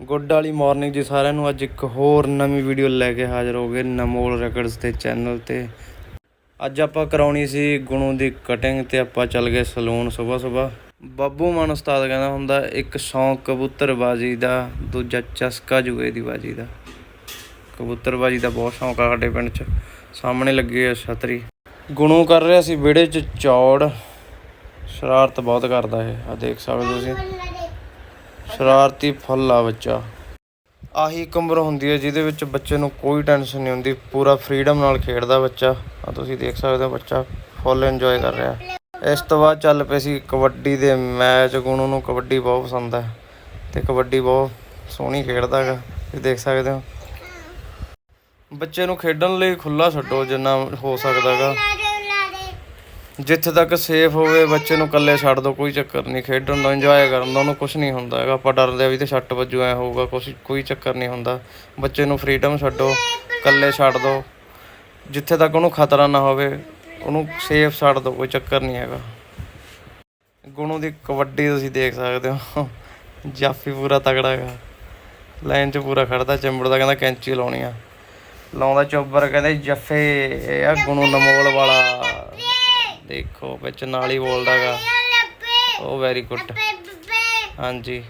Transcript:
Good ਵਾਲੀ morning ਜੀ ਸਾਰਿਆਂ ਨੂੰ। ਅੱਜ ਇੱਕ ਹੋਰ ਨਵੀਂ ਵੀਡੀਓ ਲੈ ਕੇ ਹਾਜ਼ਰ ਹੋ ਗਏ ਨਮੋਲ ਰੈਕਡਸ ਦੇ ਚੈਨਲ ਤੇ। ਅੱਜ ਆਪਾਂ ਕਰਾਉਣੀ ਸੀ ਗੁਣੂ ਦੀ ਕਟਿੰਗ ਤੇ ਆਪਾਂ ਚੱਲ ਗਏ ਸਲੂਨ ਸਵੇਰ ਸਵੇਰ। ਬੱਬੂ ਮਾਨ ਉਸਤਾਦ ਕਹਿੰਦਾ ਹੁੰਦਾ, ਇੱਕ ਸ਼ੌਂਕ ਕਬੂਤਰਬਾਜੀ ਦਾ, ਦੂਜਾ ਚਸਕਾ ਜੂਏ ਦੀ ਬਾਜੀ ਦਾ। ਕਬੂਤਰਬਾਜੀ ਦਾ ਬਹੁਤ ਸ਼ੌਂਕ ਆ ਸਾਡੇ ਪਿੰਡ 'ਚ। ਸਾਹਮਣੇ ਲੱਗੀ ਆ ਛਤਰੀ। ਗੁਣੂ ਕਰ ਰਿਹਾ ਸੀ ਵਿਹੜੇ 'ਚ ਚੌੜ। ਸ਼ਰਾਰਤ ਬਹੁਤ ਕਰਦਾ ਇਹ ਆ ਦੇਖ ਸਕਦੇ ਤੁਸੀਂ। ਸ਼ਰਾਰਤੀ ਫੁੱਲ ਆ ਬੱਚਾ ਆਹੀ ਇੱਕ ਉਮਰ ਹੁੰਦੀ ਹੈ ਜਿਹਦੇ ਵਿੱਚ ਬੱਚੇ ਨੂੰ ਕੋਈ ਟੈਨਸ਼ਨ ਨਹੀਂ ਹੁੰਦੀ, ਪੂਰਾ ਫਰੀडम ਨਾਲ ਖੇਡਦਾ ਬੱਚਾ। ਆ ਤੁਸੀਂ ਦੇਖ ਸਕਦੇ ਹੋ ਬੱਚਾ ਫੁੱਲ ਇੰਜੋਏ ਕਰ ਰਿਹਾ। ਇਸ ਤੋਂ ਬਾਅਦ ਚੱਲ ਪਏ ਸੀ ਕਬੱਡੀ ਦੇ ਮੈਚ, ਗੁਣ ਨੂੰ ਕਬੱਡੀ ਬਹੁਤ ਪਸੰਦ ਹੈ ਤੇ ਕਬੱਡੀ ਬਹੁਤ ਸੋਹਣੀ ਖੇਡਦਾ ਹੈਗਾ, ਤੁਸੀਂ ਦੇਖ ਸਕਦੇ ਹੋ। ਬੱਚੇ ਨੂੰ ਖੇਡਣ ਲਈ ਖੁੱਲਾ ਛੱਡੋ ਜਿੰਨਾ ਹੋ ਸਕਦਾ ਹੈਗਾ। ਜਿੱਥੇ ਤੱਕ ਸੇਫ ਹੋਵੇ, ਬੱਚੇ ਨੂੰ ਇਕੱਲੇ ਛੱਡ ਦੋ, ਕੋਈ ਚੱਕਰ ਨਹੀਂ। ਖੇਡਣ ਦਾ ਇੰਜੋਏ ਕਰਨ ਦਾ ਉਹਨੂੰ ਕੁਝ ਨਹੀਂ ਹੁੰਦਾ ਹੈਗਾ। ਆਪਾਂ ਡਰਦੇ ਆ ਵੀ ਤੇ ਛੱਟ ਵੱਜੂ, ਐ ਹੋਊਗਾ, ਕੁਛ, ਕੋਈ ਚੱਕਰ ਨਹੀਂ ਹੁੰਦਾ। ਬੱਚੇ ਨੂੰ ਫਰੀडम ਛੱਡੋ, ਇਕੱਲੇ ਛੱਡ ਦੋ। ਜਿੱਥੇ ਤੱਕ ਉਹਨੂੰ ਖਤਰਾ ਨਾ ਹੋਵੇ, ਉਹਨੂੰ ਸੇਫ ਛੱਡ ਦੋ, ਕੋਈ ਚੱਕਰ ਨਹੀਂ ਹੈਗਾ। ਗੁਣੂ ਦੀ ਕਬੱਡੀ ਤੁਸੀਂ ਦੇਖ ਸਕਦੇ ਹੋ। ਜਾਫੀ ਪੂਰਾ ਤਗੜਾ ਹੈਗਾ। ਲਾਈਨ 'ਚ ਪੂਰਾ ਖੜਦਾ ਚਿੰਬੜਦਾ ਕਹਿੰਦਾ ਕੈਂਚੀ ਲਾਉਣੀ ਆ। ਲਾਉਂਦਾ ਚੋਬਰ, ਕਹਿੰਦੇ ਜੱਫੇ, ਇਹ ਆ ਗੁਣੂ ਨਮੋਲ ਵਾਲਾ। ਦੇਖੋ ਵਿੱਚ ਨਾਲ ਹੀ ਬੋਲਦਾ ਹੈਗਾ ਉਹ ਵੈਰੀ ਗੁੱਡ ਹਾਂਜੀ।